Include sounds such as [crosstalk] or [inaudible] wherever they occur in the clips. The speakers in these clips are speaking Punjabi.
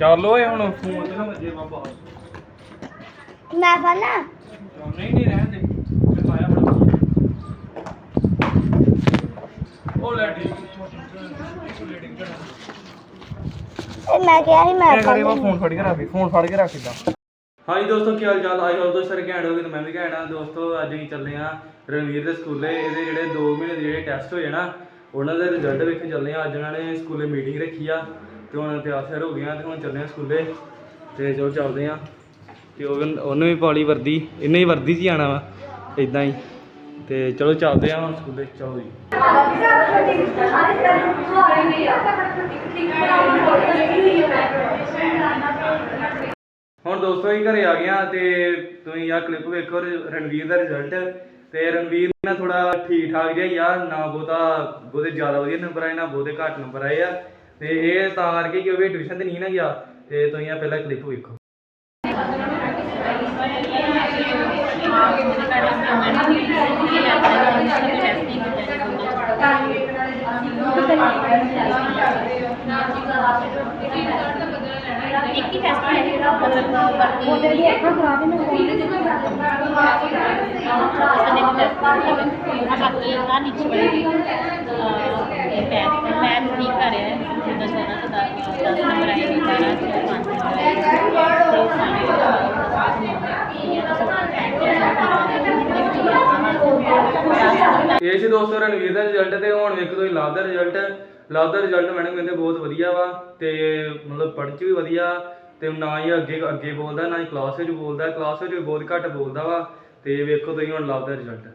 ਚੱਲ ਓਏ ਹੁਣ ਫੋਨ ਤੇ ਨਾ ਵੱਜੇ ਬਾਬਾ ਮੈਂ ਫੜਨਾ ਨਹੀਂ ਨਹੀਂ ਰਹਿਣ ਦੇ। ਮੈਂ ਪਾਇਆ ਬੜਾ ਉਹ ਲੈ ਇਹ ਮੈਂ ਕਿਹਾ ਸੀ ਮੈਂ ਕਰੇ ਵਾ ਫੋਨ ਫੜ ਕੇ ਰੱਖ ਫੋਨ ਫੜ ਕੇ ਰੱਖ ਇਦਾਂ ਹਾਂਜੀ ਦੋਸਤੋ ਕੀ ਹਾਲ ਚਾਲ? ਆਈ ਹੋਪ ਦੋਸਤੋ ਸਾਰੇ ਘੈਂਟ ਹੋਗੇ ਤੇ ਮੈਂ ਵੀ ਘੈਂਟ ਆ। ਦੋਸਤੋ ਅੱਜ ਅਸੀਂ ਚੱਲੇ ਆ ਰਣਵੀਰ ਦੇ ਸਕੂਲੇ। ਇਹਦੇ ਜਿਹੜੇ 2 ਮਹੀਨੇ ਦੇ ਜਿਹੜੇ ਟੈਸਟ ਹੋਏ ਨਾ ਉਹਨਾਂ ਦੇ ਰਿਜ਼ਲਟ ਵੇਖਣ ਚੱਲੇ ਆ। ਅੱਜ ਉਹਨਾਂ ਨੇ ਸਕੂਲੇ ਮੀਟਿੰਗ ਰੱਖੀ ਆ। ਤੇ ਹੁਣ ਤਿਆਰ ਸ਼ਿਆਰ ਹੋ ਗਏ ਆ ਤੇ ਹੁਣ ਚੱਲੇ ਆ ਸਕੂਲੇ ਤੇ ਜੋ ਚੱਲਦੇ ਆ ਤੇ ਉਹ ਵੀ- ਉਹਨੇ ਵੀ ਪਾਲੀ ਵਰਦੀ, ਇਹਨੇ ਹੀ ਵਰਦੀ 'ਚ ਜਾਣਾ ਵਾ ਇਦਾਂ ਹੀ। ਤੇ ਚਲੋ ਚੱਲਦੇ ਆ ਹੁਣ ਸਕੂਲੇ, ਚਲੋ ਜੀ। ਹੁਣ ਦੋਸਤੋ ਹੀ ਘਰੇ ਆ ਗਿਆ ਤੇ ਤੁਸੀਂ ਆਹ ਕਲਿੱਪ ਵੇਖੋ ਰਣਵੀਰ ਦਾ ਰਿਜ਼ਲਟ ਤੇ ਰਣਵੀਰ ਨਾ ਥੋੜਾ ਠੀਕ ਠਾਕ ਜਿਹਾ ਹੀ ਨਾ ਬਹੁਤਾ ਬਹੁਤੇ ਜ਼ਿਆਦਾ ਵਧੀਆ ਨੰਬਰ ਆਏ, ਨਾ ਬਹੁਤੇ ਘੱਟ ਨੰਬਰ ਆਏ ਆ। ਤੇ ਇਹ ਤਾਂ ਕਰਕੇ ਕਿ ਉਹ ਵੀ ਟਿਊਸ਼ਨ ਤੇ ਨਹੀਂ ਨਾ ਗਿਆ ਤੇ ਤੁਸੀਂ ਆ ਪਹਿਲਾਂ ਕਲਿੱਪ ਵੇਖੋ। ਇੱਕ ਹੀ ਟੈਸਟ ਹੈ ਮਤਲਬ ਉਹਦੇ ਦੀ ਅੱਖਾਂ ਖਰਾਬ ਹੀ। ਨਾ ਬਾਕੀ ਆ ਨੀਚੇ ਬੜੀ ਇਹ ਪੈਰ ਮੈਂ ਠੀਕ ਕਰ ਰਿਹਾ ਹੈ ਜਿੱਦਾਂ ਸੋਨਾ ਤੇ ਦਾ 10 ਨੰਬਰ ਆਏ ਨੇ 12 ਚ 5 ਨੰਬਰ ਆਏ ਤੇ ਸਾਰੇ ਇਹ ਸੀ ਦੋਸਤੋ ਰਣਵੀਰ ਦਾ ਰਿਜ਼ਲਟ ਤੇ ਹੁਣ ਵੇਖੋ ਤੁਸੀਂ ਲਾਭ ਦਾ ਰਿਜ਼ਲਟ ਲਾਭ ਦਾ ਰਿਜ਼ਲਟ ਮੈਡਮ ਕਹਿੰਦੇ ਬਹੁਤ ਵਧੀਆ ਵਾ ਤੇ ਮਤਲਬ ਪੜ੍ਹਨ ਚ ਵੀ ਵਧੀਆ ਤੇ ਨਾ ਹੀ ਅੱਗੇ ਅੱਗੇ ਬੋਲਦਾ ਨਾ ਹੀ ਕਲਾਸ ਵਿੱਚ ਬੋਲਦਾ ਕਲਾਸ ਵਿੱਚ ਵੀ ਬਹੁਤ ਘੱਟ ਬੋਲਦਾ ਵਾ ਤੇ ਵੇਖੋ ਤੁਸੀਂ ਹੁਣ ਲਾਭ ਦਾ ਰਿਜ਼ਲਟ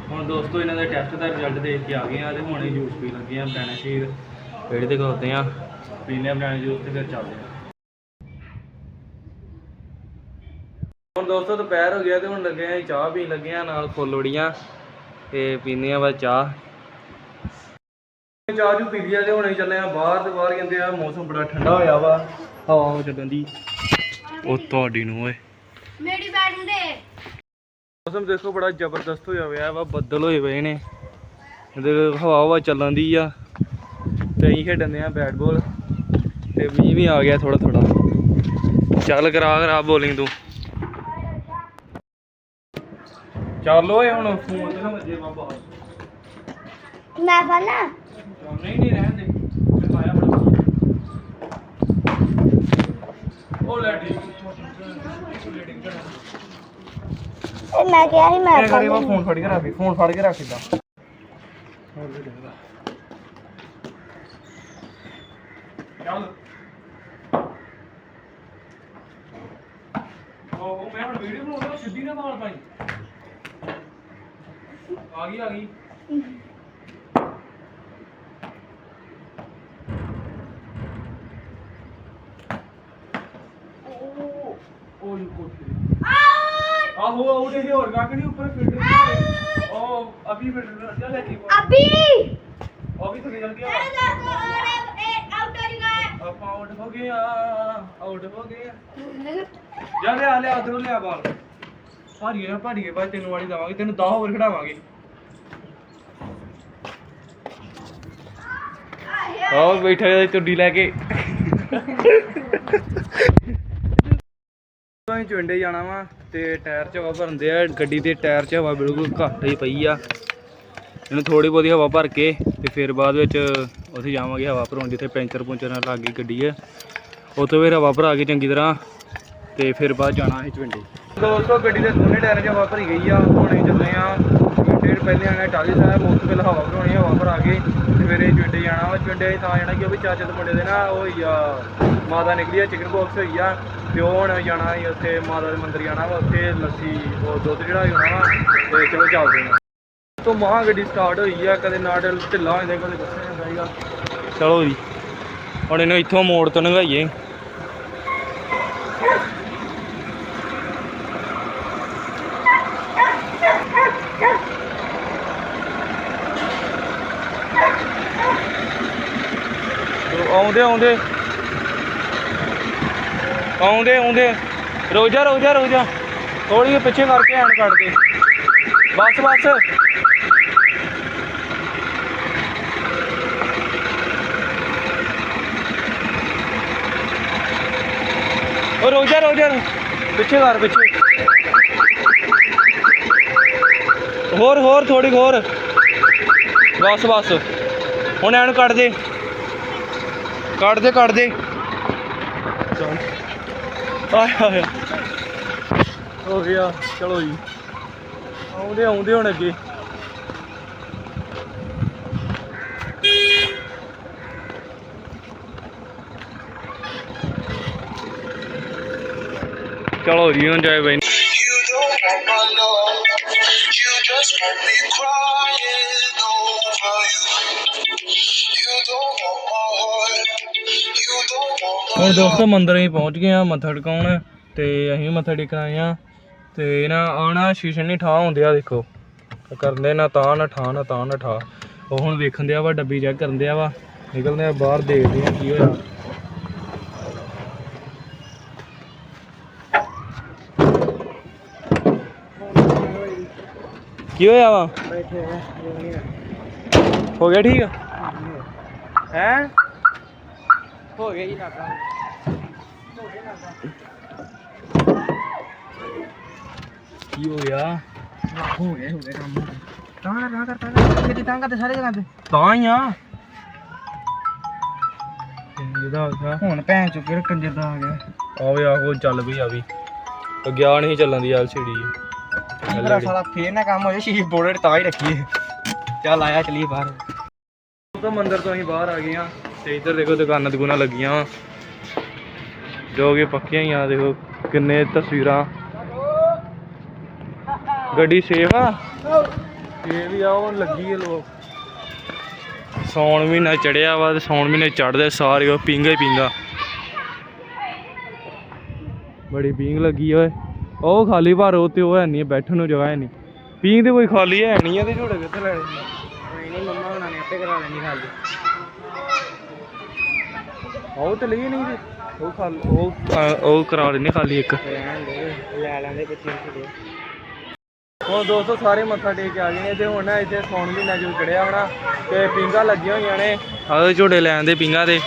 ਹੁਣ ਦੋਸਤੋ ਇਹਨਾਂ ਦੇ ਟੈਸਟ ਦਾ ਰਿਜ਼ਲਟ ਦੇਖ ਕੇ ਆ ਗਏ ਆ ਤੇ ਹੁਣ ਇਹ ਜੂਸ ਪੀ ਲੱਗੇ ਆ ਬਨਾਨਾ ਸ਼ੇਕ। ਰੇੜੇ ਤੇ ਆ। ਪੀਨੇ ਬਨਾਨਾ ਜੂਸ ਤੇ ਫਿਰ ਚੱਲਦੇ ਆ। ਹੁਣ ਦੋਸਤੋ ਦੁਪਹਿਰ ਹੋ ਗਿਆ ਤੇ ਹੁਣ ਲੱਗੇ ਆ ਚਾਹ ਪੀਣ ਲੱਗੇ ਆ ਨਾਲ ਫੁੱਲੜੀਆਂ ਤੇ ਪੀਨੇ ਆ ਬਸ ਚਾਹ। ਚਾਹ ਜੂ ਪੀ ਲਿਆ ਤੇ ਹੁਣ ਚੱਲੇ ਆ ਬਾਹਰ ਤੇ ਬਾਹਰ ਕਹਿੰਦੇ ਆ ਮੌਸਮ ਬੜਾ ਠੰਡਾ ਹੋਇਆ ਵਾ। ਹਵਾ ਹੋ ਚੱਲਣ ਦੀ। ਉਹ ਤੁਹਾਡੀ ਨੂੰ ਓਏ। ਮੇਰੀ ਬੈਠ ਦੇ। ਮੌਸਮ ਦੇਖੋ ਬੜਾ ਜ਼ਬਰਦਸਤ ਹੋਇਆ ਹੋਇਆ ਵਾ ਬੱਦਲ ਹੋਏ ਪਏ ਨੇ। ਇਹਦੇ ਹਵਾ ਹਵਾ ਚੱਲਣ ਦੀ ਆ। ਤੇ ਅਸੀਂ ਖੇਡਣ ਦੇ ਆ ਬੈਟ ਬਾਲ। ਤੇ ਮੀਂਹ ਵੀ ਆ ਗਿਆ ਥੋੜਾ ਥੋੜਾ ਚੱਲ ਕਰਾ ਕਰਾ ਬੋਲਿੰਗ ਤੂੰ। ਚੱਲ ਓਏ ਹੁਣ ਫੋਨ ਤੇ ਨਾ ਵੱਜੇ ਬਾਬਾ। ਮੈਂ ਫੜਨਾ ਨਹੀਂ ਨਹੀਂ ਰਹਿਣ ਦੇ ਮੈਂ ਪਾਇਆ ਬੜਾ ਉਹ ਲੈ ਕਰਨਾ ਇਹ ਮੈਂ ਕਿਹਾ ਸੀ ਮੈਂ ਕਰੇ ਫੜਨਾ ਫੋਨ ਫੜ ਕੇ ਰੱਖ ਫੋਨ ਫੜ ਕੇ ਰੱਖ ਇਦਾਂ ਚੱਲ। ਉਹ ਮੈਂ ਹੁਣ ਵੀਡੀਓ ਬਣਾਉਂਦਾ ਸਿੱਧੀ ਨਾ ਮਾਰ ਪਾਈ ਆ ਗਈ ਆ ਗਈ। ਆਹੋ ਆਊਟ ਇਹ ਹੋਰ ਕੱਖ ਨਹੀਂ ਉੱਪਰ ਫਿਲਟਰ ਉਹ ਅਭੀ ਫਿਲਟਰ ਚੱਲ ਲੈ ਜੀ ਅਭੀ। ਉਹ ਵੀ ਥੱਲੇ ਚੱਲ ਗਿਆ ਆਪਾਂ ਆਊਟ ਹੋ ਗਏ ਆ ਆਊਟ ਹੋ ਗਏ ਆ। ਜਾ ਲਿਆ ਲਿਆ ਉਧਰੋਂ ਲਿਆ ਬਾਲ। ਭਾਰੀ ਨਾ ਭਾਰੀ ਤੈਨੂੰ ਵਾਲੀ ਦਵਾਂਗੇ ਤੈਨੂੰ 10 ਓਵਰ ਖਿਡਾਵਾਂਗੇ। ਆਹ ਬੈਠਾ ਚੁੱਡੀ ਲੈ ਕੇ। [laughs] ਅਸੀਂ ਚੁੰਡੇ ਜਾਣਾ ਵਾ ਤੇ ਟਾਇਰ ਚ ਹਵਾ ਭਰਨਦੇ ਆ, ਗੱਡੀ ਦੇ ਟਾਇਰ ਚ ਹਵਾ ਬਿਲਕੁਲ ਘੱਟ ਹੀ ਪਈ ਆ। ਇਹਨੂੰ ਥੋੜੀ ਬਹੁਤੀ ਹਵਾ ਭਰ ਕੇ ਤੇ ਫਿਰ ਬਾਅਦ ਵਿੱਚ ਉੱਥੇ ਜਾਵਾਂਗੇ ਹਵਾ ਭਰਾਉਣ, ਜਿੱਥੇ ਪੈਂਚਰ ਪੁੰਚਰ ਨਾਲ ਲੱਗ ਗਈ ਗੱਡੀ ਹੈ ਉੱਥੋਂ ਫਿਰ ਹਵਾ ਭਰਾ ਕੇ ਚੰਗੀ ਤਰ੍ਹਾਂ ਤੇ ਫਿਰ ਬਾਅਦ ਜਾਣਾ ਅਸੀਂ ਚਵਿੰਡੇ ਦੋਸਤੋ, ਗੱਡੀ ਦੇ ਦੋਨੇ ਟਾਇਰਾਂ 'ਚ ਹਵਾ ਭਰੀ ਗਈ ਆ, ਹੁਣ ਅਸੀਂ ਚੱਲੇ ਆ ਪਹਿਲੇ ਆਣਾ ਟਾਲੀ ਸਾਹਿਬ ਮੁੱਖ ਪਹਿਲਾਂ ਹਵਾ ਭਰਾਉਣੀ ਹਵਾ ਭਰਾ ਕੇ ਸਵੇਰੇ ਫਿਰ ਚੁੰਡੇ ਜਾਣਾ ਵਾ, ਚੁੰਡੇ ਤਾਂ ਜਾਣਾ ਕਿ ਉਹ ਵੀ ਚਾਚੇ ਦੇ ਮੁੰਡੇ ਦੇ ਨਾ, ਉਹ ਹੋਈ ਆ, ਮਾਤਾ ਨਿਕਲੀ ਆ ਚਿਕਨ ਬਾਕਸ ਹੋਈ ਆ, ਤੇ ਉਹ ਹੁਣ ਜਾਣਾ ਸੀ ਉੱਥੇ, ਮਾਤਾ ਦੇ ਮੰਦਿਰ ਜਾਣਾ ਵਾ, ਉੱਥੇ ਲੱਸੀ, ਉਹ ਦੁੱਧ ਜਿਹੜਾ ਹੋਣਾ ਵਾ ਤੇ ਚਲੋ ਚੱਲਦੇ ਹਾਂ ਤੋਂ ਮਹਾ ਗੱਡੀ ਸਟਾਰਟ ਹੋਈ ਆ, ਕਦੇ ਨਾਟ ਢਿੱਲਾ ਹੋ ਜਾਂਦਾ ਕਦੇ ਗੁੱਸੇ ਹੁੰਦਾ ਹੈਗਾ ਚਲੋ ਜੀ, ਹੁਣ ਇਹਨੂੰ ਇੱਥੋਂ ਮੋੜ ਤੋਂ ਲੰਘਾਈਏ ਆਉਂਦੇ ਆਉਂਦੇ। ਆਉਂਦੇ ਆਉਂਦੇ। ਰੋਜਾ ਰੋਜਾ ਰੋਜਾ ਥੋੜੀ ਪਿੱਛੇ ਕਰਕੇ ਐਨ ਕੱਟ ਦੇ। ਬਸ ਬਸ। ਉਹ ਰੋਜਾ ਰੋਜਾ ਪਿੱਛੇ ਕਰ, ਪਿੱਛੇ। ਹੋਰ ਹੋਰ ਥੋੜੀ ਹੋਰ। ਬਸ ਬਸ। ਹੁਣ ਐਨ ਕੱਟ ਦੇ। ਕੱਟ ਦੇ ਕੱਟ ਦੇ ਆਏ ਹਾਏ ਹੋ ਗਿਆ ਚਲੋ ਜੀ ਆਉਂਦੇ ਆਉਂਦੇ ਹੁਣ ਅੱਗੇ ਚਲੋ ਜੀ ਹੁਣ ਜਾਏ ਬਈ You just me ਹੁਣ ਦੋਸਤੋ ਮੰਦਿਰ ਅਸੀਂ ਪਹੁੰਚ ਗਏ ਆ ਮੱਥਾ ਟਿਕਾਉਣ ਤੇ ਅਸੀਂ ਮੱਥਾ ਟੇਕਣ ਆ ਤੇ ਨਾ ਆਣਾ ਸ਼ੀਸ਼ੇ ਨਹੀਂ ਠਾ ਹੁੰਦੇ ਆ, ਦੇਖੋ। ਕਰਦੇ ਨਾ ਤਾਂ ਨਾ ਠਾ ਨਾ ਤਾਂ ਨਾ ਠਾ ਉਹ ਹੁਣ ਵੇਖਣ ਦਿਆ ਵਾ, ਡੱਬੀ ਚੈੱਕ ਕਰਨ ਦਿਆ ਵਾ। ਨਿਕਲਦੇ ਆ ਬਾਹਰ, ਦੇਖਦੇ ਆ ਕੀ ਹੋਇਆ। ਕੀ ਹੋਇਆ ਵਾ? ਹੋ ਗਿਆ ਠੀਕ? ਹੈ ਹੋ ਗਿਆ ਜੀ ਨਾਕਾ ਕੀ ਹੋ ਗਿਆ? ਹੋ ਗਿਆ ਹੋ ਗਿਆ ਕੰਮ। ਤਾਂ ਕਰ ਤਾਂ ਕਰ ਤਾਂ ਕਰ। ਕਿਤੇ ਤਾਂ ਕਰਦੇ ਸਾਰੇ ਜਗ੍ਹਾ ਤੇ। ਤਾਂ ਹੀ ਆ। ਇਹਦਾ ਆ ਹੁਣ ਭੈਣ ਚੁੱਕੇ ਕੰਜਰ ਦਾ ਆ ਗਿਆ। ਆਵੇ ਆਹੋ ਚੱਲ ਪਈ ਆ ਵੀ। ਗਿਆ ਨਹੀਂ ਚੱਲਣ ਦੀ ਐਲਸੀਡੀ ਮੇਰਾ ਸਾਲਾ ਫੇਰ ਨਾ ਕੰਮ ਹੋ ਜਾ ਸ਼ੀਸ਼ ਬੋਰਡ ਤਾਂ ਹੀ ਰੱਖੀਏ। ਚੱਲ ਆਇਆ ਚਲੀਏ ਬਾਹਰ। ਤਾਂ ਮੰਦਿਰ ਤੋਂ ਅਸੀਂ ਬਾਹਰ ਆ ਗਏ ਆ। ਤੇ ਇੱਧਰ ਦੇਖੋ ਦੁਕਾਨਾਂ ਦੁਕਾਨਾਂ ਲੱਗੀਆਂ। ਜੋ ਕਿ ਪੱਕੀਆਂ ਹੀ ਆ ਦੇਖੋ ਕਿੰਨੇ ਤਸਵੀਰਾਂ। ਗੱਡੀ ਸੇਫ ਆ? ਇਹ ਵੀ ਆ ਉਹ ਲੱਗੀ ਹੈ ਲੋਕ। ਸੌਣ ਮਹੀਨਾ ਚੜਿਆ ਵਾ ਤੇ ਸੌਣ ਮਹੀਨੇ ਚੜਦੇ ਸਾਰੇ ਉਹ ਪਿੰਗਾ ਹੀ ਪਿੰਗਾ ਬੜੀ ਪਿੰਗ ਲੱਗੀ ਓਏ। ਉਹ ਖਾਲੀ ਪਰ ਉਹ ਤੇ ਉਹ ਹੈ ਨਹੀਂ ਬੈਠਣ ਨੂੰ ਜਗ੍ਹਾ ਹੈ ਨਹੀਂ। ਪਿੰਗ ਤੇ ਕੋਈ ਖਾਲੀ ਹੈ ਨਹੀਂ ਆ ਤੇ ਝੋੜੇ ਕਿੱਥੇ ਲੈਣੇ? ਕੋਈ ਨਹੀਂ ਮੰਮਾ ਹੁਣਾਂ ਨੇ ਆਪੇ ਕਰਾ ਲੈਣੀ ਖਾਲੀ। ਉਹ ਤੇ ਲਈ ਨਹੀਂ ਤੇ ਉਹ ਖਾਲ ਉਹ ਅ, ਉਹ ਕਰਾ ਲੈਨੇ ਖਾਲੀ ਇੱਕ। ਲੈ ਲੈਂਦੇ ਬੱਚੇ ਨੂੰ ਹੁਣ ਦੋਸਤੋ ਸਾਰੇ ਮੱਥਾ ਟੇਕ ਕੇ ਆ ਗਏ ਨੇ ਤੇ ਹੁਣ ਨਾ ਇੱਥੇ ਸੌਣ ਮਹੀਨਾ ਜੋ ਚੜਿਆ ਹੋਣਾ ਤੇ ਪਿੰਗਾ ਲੱਗੀਆਂ ਹੋਈਆਂ ਨੇ। ਆਹ ਝੋੜੇ ਲੈਣ ਦੇ ਪਿੰਗਾ ਦੇ।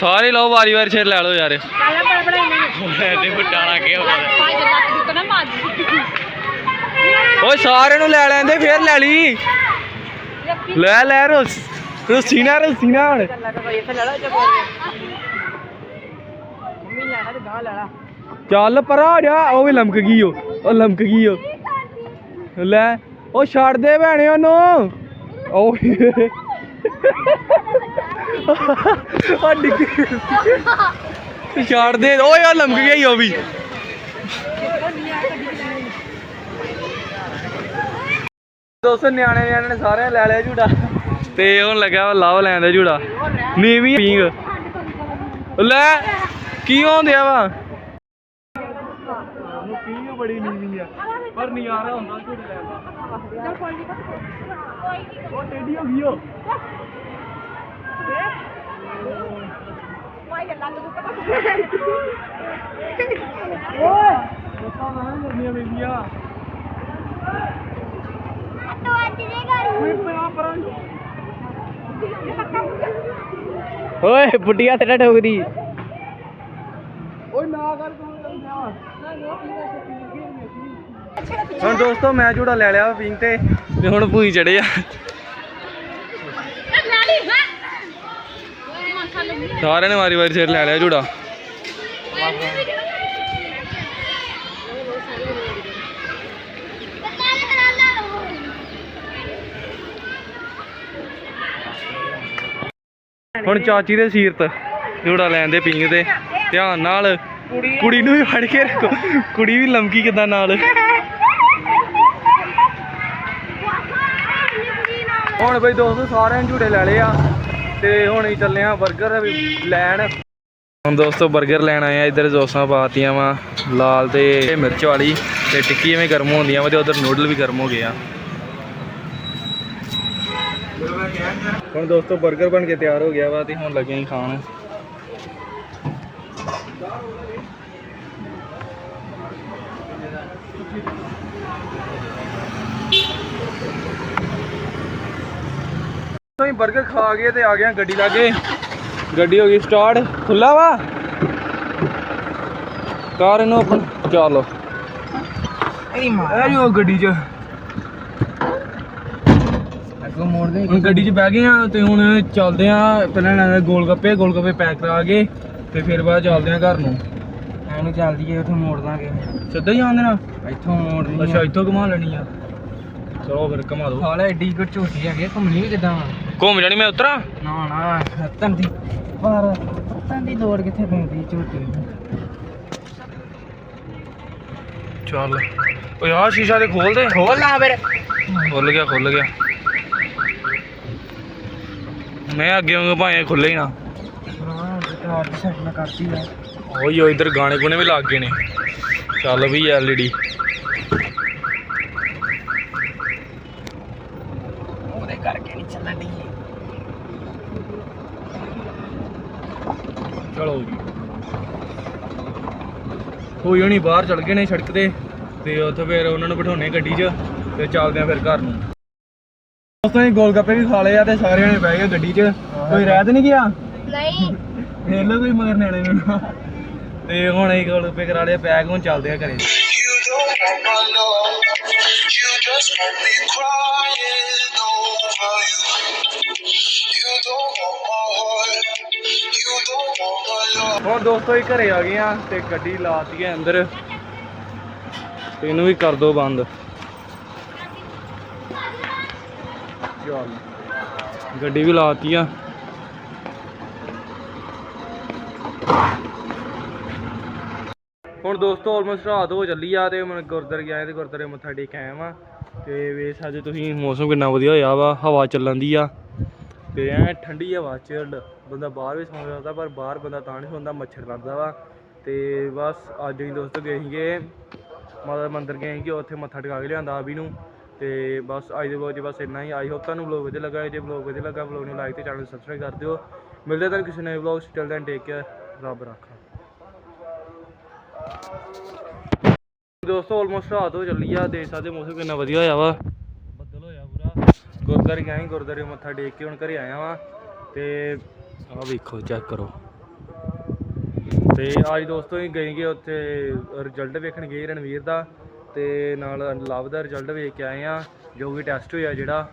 ਸਾਰੇ ਲਓ ਵਾਰੀ ਵਾਰੀ ਛੇਰ ਲੈ ਲਓ ਯਾਰ। ਤੇ ਬਟਾਣਾ ਕੀ ਓਏ ਸਾਰਿਆਂ ਨੂੰ ਲੈ ਲੈਂਦੇ ਫੇਰ ਲੈ ਲਈ। ਲੈ ਲੈ ਰੋਸ ਰੋਸੀਨਾ ਰੋਸੀਨਾ ਹੁਣ। ਚੱਲ ਲੱਗਾ ਪਰਾ ਜਾ, ਉਹ ਵੀ ਲਮਕ ਗਈ ਓ, ਉਹ ਲਮਕ ਗਈ ਓ। ਲੈ, ਉਹ ਛੱਡ ਦੇ ਭੈਣੇ ਉਹਨੂੰ। ਉਹ ਉਹ ਡਿੱਗ ਛੱਡ ਦੇ, ਓਏ, ਉਹ ਲਮਕ ਗਿਆ ਉਹ ਵੀ। ਦੋਸਤੋ, ਨਿਆਣੇ ਨਿਆਣੇ ਨੇ ਸਾਰਿਆਂ ਲੈ ਲਿਆ ਝੂੜਾ ਤੇ ਹੁਣ ਲੱਗਾ ਵਾ ਲਾਭ ਲੈਣ ਦਾ ਝੂੜਾ। ਨੀਵੀਂ ਪੀਂਗ ਲੈ, ਕੀ ਹੁੰਦਿਆ ਵਾ? ਨੂੰ ਪੀਂਗ ਬੜੀ ਨੀਵੀਂ ਆ। ਪਰ ਨਜ਼ਾਰਾ ਹੁੰਦਾ ਝੂੜੇ ਲੈਣ ਦਾ। ਉਹ ਟੇਡੀ ਹੋ ਗਈ ਓ ਲੋਕਾਂ ਨਾਲ ਕਰਨੀਆਂ ਬੇਬੀਆਂ ਤੂੰ ਅੱਜ ਦੇ ਘਰ ਓਏ ਬੁੱਢੀਆ ਤੇ ਠੋਕਦੀ ਹੁਣ ਦੋਸਤੋ ਮੈਂ ਝੂੜਾ ਲੈ ਲਿਆ ਪਿੰਗ ਤੇ ਤੇ ਹੁਣ ਭੂਈ ਚੜੇ ਆ। ਸਾਰਿਆਂ ਨੇ ਵਾਰੀ ਵਾਰੀ ਸਿਰ ਲੈ ਲਿਆ ਝੂੜਾ ਹੁਣ ਚਾਚੀ ਦੇ ਸੀਰਤ ਝੂੜਾ ਲੈਣ ਦੇ ਪਿੰਗ ਤੇ। ਧਿਆਨ ਨਾਲ। ਕੁੜੀ ਨੂੰ ਵੀ ਫੜ ਕੇ ਰੱਖੋ। ਕੁੜੀ ਵੀ ਲੰਮਕੀ ਕਿਦਾਂ ਨਾਲ। ਹੁਣ ਬਈ ਦੋਸਤੋ ਸਾਰਿਆਂ ਨੇ ਝੂਟੇ ਲੈ ਲਏ ਆ ਤੇ ਹੁਣ ਹੀ ਚੱਲੇ ਆ 버ਗਰ ਲੈਣ। ਹੁਣ ਦੋਸਤੋ 버ਗਰ ਲੈਣ ਆਏ ਆ, ਇੱਧਰ ਸੌਸਾਂ ਪਾਤੀਆਂ ਵਾ, ਲਾਲ ਤੇ ਮਿਰਚ ਵਾਲੀ ਤੇ ਟਿੱਕੀ ਐਵੇਂ ਗਰਮ ਹੁੰਦੀਆਂ ਵਾ ਤੇ ਉਧਰ ਨੂਡਲ ਵੀ ਗਰਮ ਹੋ ਗਏ ਆ। ਹੁਣ ਦੋਸਤੋ 버ਗਰ ਬਣ ਕੇ ਤਿਆਰ ਹੋ ਗਿਆ ਵਾ ਤੇ ਹੁਣ ਲੱਗੇ ਆਂ ਖਾਣ। ਅਸੀਂ 버ਗਰ ਖਾ ਕੇ ਤੇ ਆ ਗਏ ਗੱਡੀ ਲਾਗੇ। ਗੱਡੀ ਹੋ ਗਈ ਸਟਾਰਟ। ਖੁੱਲਾ ਵਾ? ਕਾਰ ਇਹਨੂੰ ਆਪਣ ਚਲੋ ਇਹ ਜੋ ਗੱਡੀ 'ਚ। ਦੇ ਹੁਣ ਗੱਡੀ 'ਚ ਬਹਿ ਗਏ ਆ ਤੇ ਹੁਣ ਚੱਲਦੇ ਆ ਪਹਿਲਾਂ ਦੇ ਗੋਲ ਗੱਪੇ ਗੋਲ ਗੱਪੇ ਪੈਕ ਕਰਾ ਕੇ ਤੇ ਫਿਰ ਬਾਅਦ ਚੱਲਦੇ ਆ ਘਰ ਨੂੰ। ਐਨੂੰ ਚੱਲਦੀ ਏ ਉੱਥੇ ਮੋੜ ਦਾਂਗੇ। ਸਿੱਧਾ ਹੀ ਆਉਂਦੇ ਨਾ? ਇੱਥੋਂ ਮੋੜਨੀ ਅੱਛਾ ਇੱਥੋਂ ਘੁਮਾ ਲੈਣੀ ਆ। ਚਲੋ ਫਿਰ ਘੁਮਾ ਦੋ ਹਾਲੇ ਐਡੀ ਕੋ ਝੂਠੀ ਹੈਗੀ ਘੁੰਮਣੀ ਵੀ ਕਿੱਦਾਂ ਘੁੰਮ ਜਾਣੀ ਮੈਂ ਉਤਰਾ? ਨਾ ਨਾ ਹੱਤਨ ਦੀ ਪਰ ਹੱਤਨ ਦੀ ਲੋੜ ਕਿੱਥੇ ਪੈਂਦੀ ਝੂਠੀ ਨੂੰ ਚੱਲ। ਓਏ ਆ ਸ਼ੀਸ਼ਾ ਤੇ ਖੋਲ ਦੇ ਖੋਲ ਲਾ ਫਿਰ। ਖੁੱਲ ਗਿਆ ਖੁੱਲ ਗਿਆ। ਮੈਂ ਅੱਗੇ ਆਉਂਗਾ ਭਾਵੇਂ ਖੁੱਲੇ ਹੀ ਨਾ। ਹਾਂ ਕਾਰ ਦੀ ਸੈਟ ਮੈਂ ਕਰਤੀ ਆ ਓਏ ਓ ਇਧਰ ਗਾਣੇ ਗੁਣੇ ਵੀ ਲੱਗ ਗਏ ਨੇ। ਚੱਲ ਵੀ ਐਲਈਡੀ ਉਹਦੇ ਕਰਕੇ ਨਹੀਂ ਚੱਲਣ ਦੀ ਚਲੋ ਜੀ ਹੋ ਜਣੀ ਬਾਹਰ ਚਲ ਗਏ ਨੇ ਸੜਕ ਤੇ। ਤੇ ਉੱਥੇ ਫਿਰ ਉਹਨਾਂ ਨੂੰ ਬਿਠਾਉਣੇ ਗੱਡੀ 'ਚ ਤੇ ਚੱਲਦੇ ਆ ਫਿਰ ਘਰ ਨੂੰ। ਦੋਸਤੋ ਗੋਲ ਗੱਪੇ ਵੀ ਖਾ ਲਏ ਆ ਤੇ ਸਾਰਿਆਂ ਨੇ ਬਹਿ ਗਏ ਗੱਡੀ 'ਚ ਕੋਈ ਰਹਿ ਤੇ ਨਹੀਂ ਗਿਆ ਨਹੀਂ ਫੇਰ ਲੋ ਕੋਈ ਮਗਰ ਨਿਆਣੇ ਨੂੰ ਤੇ ਹੁਣ ਅਸੀਂ ਗੋਲ ਗੱਪੇ ਕਰਾ ਲਏ ਪੈਕ ਹੁਣ ਚੱਲਦੇ ਆ ਘਰੇ You don't want my love. You just want me crying over you. You don't want my heart. You don't want my love. ਹੁਣ ਦੋਸਤੋ ਹੀ ਘਰੇ ਆ ਗਏ ਆ ਤੇ ਗੱਡੀ ਲਾਤੀ ਹੈ ਅੰਦਰ ਤੇ ਇਹਨੂੰ ਵੀ ਕਰ ਦੋ ਬੰਦ ਚੱਲ ਗੱਡੀ ਵੀ ਲਾਤੀ ਆ। ਹੁਣ ਦੋਸਤੋ ਆਲਮੋਸਟ ਰਾਤ ਹੋ ਚੱਲੀ ਆ ਤੇ ਮੈਂ ਗੁਰਦੁਆਰੇ ਗਿਆ ਤੇ ਗੁਰਦੁਆਰੇ ਮੱਥਾ ਟੇਕ ਆਇਆ ਵਾਂ ਤੇ ਵੇਖ ਅੱਜ ਤੁਸੀਂ, ਮੌਸਮ ਕਿੰਨਾ ਵਧੀਆ ਹੋਇਆ ਵਾ, ਹਵਾ ਚੱਲਣ ਦੀ ਆ। ਤੇ ਐ ਠੰਡੀ ਹਵਾ ਚਿਲਡ ਬੰਦਾ ਬਾਹਰ ਵੀ ਸੌਂ ਸਕਦਾ, ਪਰ ਬਾਹਰ ਬੰਦਾ ਤਾਂ ਨਹੀਂ ਸੌਂਦਾ, ਮੱਛਰ ਲੱਗਦਾ ਵਾ। ਤੇ ਬਸ ਅੱਜ ਅਸੀਂ ਦੋਸਤ ਗਏ ਸੀਗੇ, ਮਾਤਾ ਦੇ ਮੰਦਿਰ ਗਏ ਸੀਗੇ, ਉੱਥੇ ਮੱਥਾ ਟਿਕਾ ਕੇ ਲਿਆਂਦਾ ਆਬੀ ਨੂੰ। ਤੇ ਬਸ ਅੱਜ ਦੇ ਵਲੋਗ 'ਚ ਬਸ ਇੰਨਾ ਹੀ। ਆਈ ਹੋਪ ਤੁਹਾਨੂੰ ਵਲੋਗ ਵਧੀਆ ਲੱਗਾ ਜੇ ਵਲੋਗ ਵਧੀਆ ਲੱਗਾ ਵਲੋਗ ਨੂੰ ਲਾਈਕ ਤੇ ਚੈਨਲ ਸਬਸਕ੍ਰਾਈਬ ਕਰ ਦਿਓ। ਮਿਲਦੇ ਤੁਹਾਨੂੰ ਕਿਸੇ ਨਵੇਂ vlog still then take care ਰੱਬ ਰਾਖਾ। ਦੋਸਤੋ ਆਲਮੋਸਟ ਰਾਤ ਹੋ ਚੱਲੀ ਆ। ਦੇਖ ਸਕਦੇ ਮੌਸਮ ਕਿੰਨਾ ਵਧੀਆ ਹੋਇਆ ਵਾ। ਬੱਦਲ ਹੋਇਆ ਪੂਰਾ। ਗੁਰਦੁਆਰੇ ਗਿਆ ਸੀ। ਗੁਰਦੁਆਰੇ ਮੱਥਾ ਟੇਕ ਕੇ ਹੁਣ ਘਰੇ ਆਇਆ ਵਾਂ। ਤੇ ਆਹ ਵੇਖੋ ਚੈੱਕ ਕਰੋ। ਤੇ ਅੱਜ ਦੋਸਤੋ ਹੀ ਗਏ ਗਏ ਉੱਥੇ। ਰਿਜ਼ਲਟ ਵੇਖਣ ਗਏ ਰਣਵੀਰ ਦਾ। ਤੇ ਨਾਲ ਲਵ ਦਾ ਰਿਜ਼ਲਟ ਵੇਖ ਕੇ ਆਏ ਆ ਜੋ ਵੀ ਟੈਸਟ ਹੋਇਆ ਜਿਹੜਾ।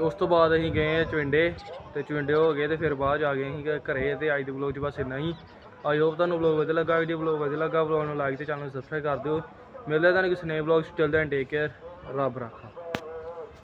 ਉਸ ਤੋਂ ਬਾਅਦ ਅਸੀਂ ਗਏ ਆ ਚਵਿੰਡੇ ਤੇ ਚਵਿੰਡੇ ਹੋ ਗਏ ਤੇ ਫਿਰ ਬਾਅਦ ਜਾ ਆ ਗਏ ਅਸੀਂ ਘਰੇ ਤੇ ਅੱਜ ਦੇ ਵਲੋਗ 'ਚ ਬਸ ਇੰਨਾ ਹੀ। ਆਈ ਹੋਪ ਤੁਹਾਨੂੰ ਵਲੋਗ ਵਧੀਆ ਲੱਗਾ, ਜੇ ਵਲੋਗ ਵਧੀਆ ਲੱਗਾ ਵਲੋਗ ਨੂੰ ਲਾਈਕ ਤੇ ਚੈਨਲ ਨੂੰ ਸਬਸਕ੍ਰਾਈਬ ਕਰ ਦਿਓ। ਮਿਲਦੇ ਤੁਹਾਨੂੰ ਕਿਸੇ ਨਵੇਂ ਵਲੋਗ ਚੱਲਦੇ ਦੈਨ ਟੇਕ ਕੇਅਰ ਰੱਬ ਰਾਖਾ।